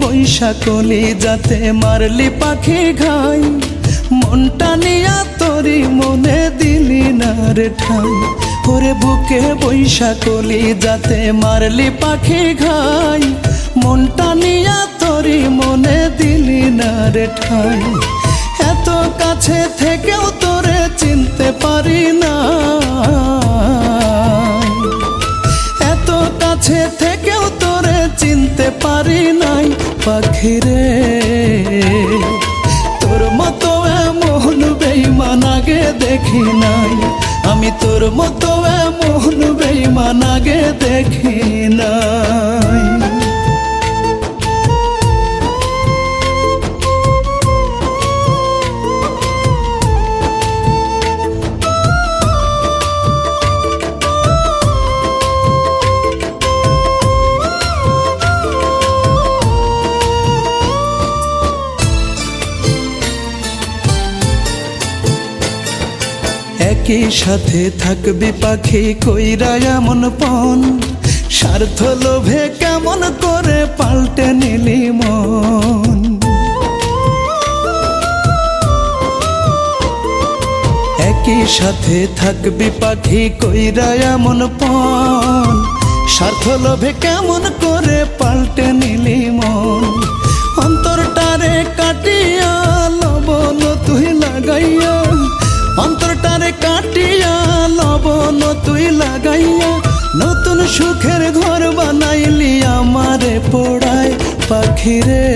বৈশা কলি যাতে মারলি পাখি ঘাই। মনটা নিয়া তোরি মনে দিলি না রে ঠাই। ওরে বুকে বৈশা কলি যাতে মারলি পাখি ঘাই। মনটা নিয়া তোরি মনে দিলি না রে ঠাই। এত কাছে থেকেও পাখিরে, তোর মতো এমন বেইমান আগে দেখি নাই। আমি তোর মতো এমন বেইমান আগে দেখি নাই। একই সাথে থাকবি পাখি কইরা এমন পন স্বার্থ লোভে কেমন করে পাল্টে নিলি মন। একই সাথে থাকবি পাখি কইরা এমন পন স্বার্থ লোভে কেমন করে পাল্টে নিলি পোড়ায় পাখিরে।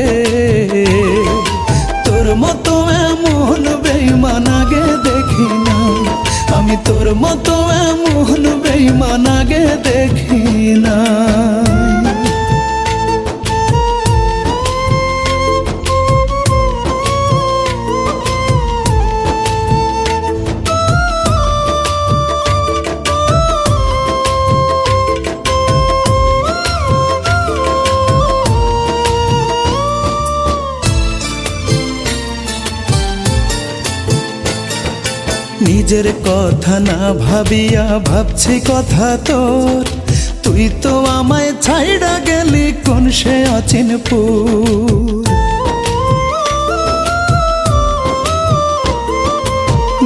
তোর মতো এমন বেইমান আগে দেখি না আমি তোর মতো এমন বেইমান আগে দেখি না নিজের কথা না ভাবিয়া ভাবছি কথা তোর। তুই তো আমায় ছাইড়া গেলি, কোন সে অচিনপুর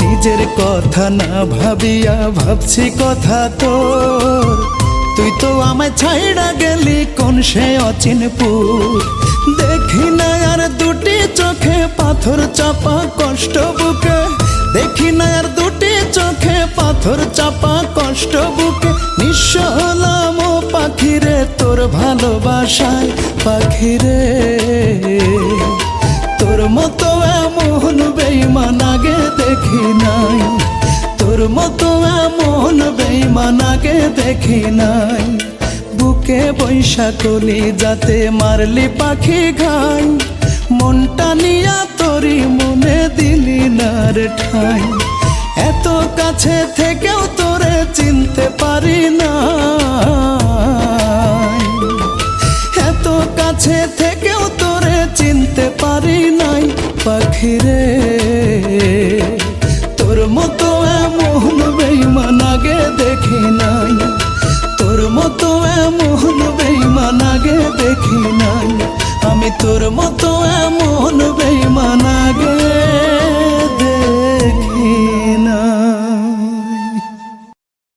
নিজের কথা না ভাবিয়া ভাবছি কথা তোর। তুই তো আমায় ছাইড়া গেলি, কোন সে অচিনপুর দেখি না আর দুটি চোখে পাথর চাপা কষ্ট বুকে। দেখি না আর পাথর চাপা কষ্ট বুকে, নিঃস্ব হলাম পাখিরে তোর ভালোবাসায়। পাখিরে, তোর মতো এমন বেইমান আগে দেখি নাই। তোর মতো এমন বেইমান আগে দেখি নাই। বুকে বৈশাখলি যাতে মারলি পাখি ঘাই। মনটা নিয়া তোরি মনে দিলি নার ঠাই। কাছে থেকেও তোরে চিনতে পারি না এত কাছে থেকেও তোরে চিনতে পারি নাই পাখিরে। তোর মতো এমন বেইমান আগে দেখি নাই। তোর মতো এমন বেইমান আগে দেখি নাই। আমি তোর মতো এমন